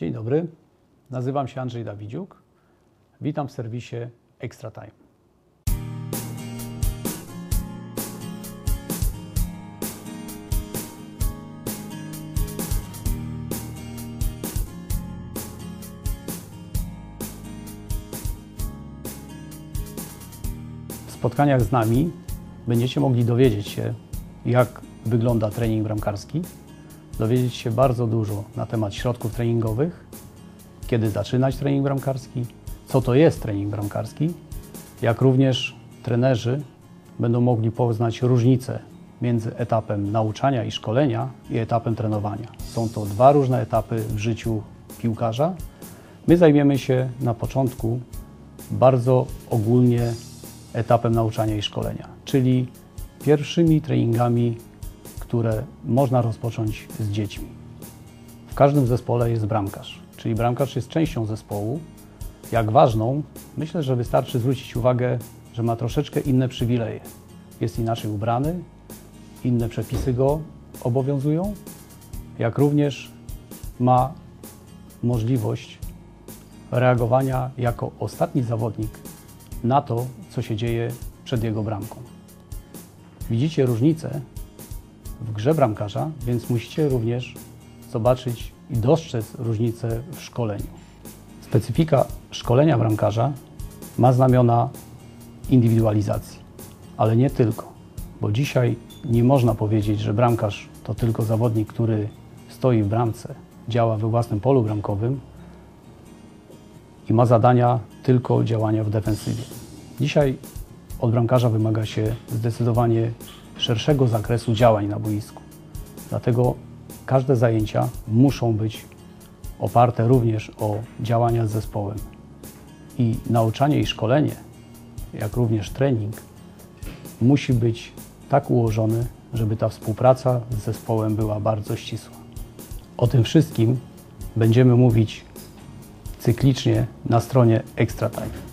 Dzień dobry, nazywam się Andrzej Dawidziuk. Witam w serwisie Extra Time. W spotkaniach z nami będziecie mogli dowiedzieć się, jak wygląda trening bramkarski, dowiedzieć się bardzo dużo na temat środków treningowych, kiedy zaczynać trening bramkarski, co to jest trening bramkarski, jak również trenerzy będą mogli poznać różnice między etapem nauczania i szkolenia i etapem trenowania. Są to dwa różne etapy w życiu piłkarza. My zajmiemy się na początku bardzo ogólnie etapem nauczania i szkolenia, czyli pierwszymi treningami, które można rozpocząć z dziećmi. W każdym zespole jest bramkarz, czyli bramkarz jest częścią zespołu. Jak ważną, myślę, że wystarczy zwrócić uwagę, że ma troszeczkę inne przywileje. Jest inaczej ubrany, inne przepisy go obowiązują, jak również ma możliwość reagowania jako ostatni zawodnik na to, co się dzieje przed jego bramką. Widzicie różnicę w grze bramkarza, więc musicie również zobaczyć i dostrzec różnicę w szkoleniu. Specyfika szkolenia bramkarza ma znamiona indywidualizacji, ale nie tylko, bo dzisiaj nie można powiedzieć, że bramkarz to tylko zawodnik, który stoi w bramce, działa we własnym polu bramkowym i ma zadania tylko działania w defensywie. Dzisiaj od bramkarza wymaga się zdecydowanie szerszego zakresu działań na boisku. Dlatego każde zajęcia muszą być oparte również o działania z zespołem. I nauczanie i szkolenie, jak również trening, musi być tak ułożony, żeby ta współpraca z zespołem była bardzo ścisła. O tym wszystkim będziemy mówić cyklicznie na stronie Extra Time.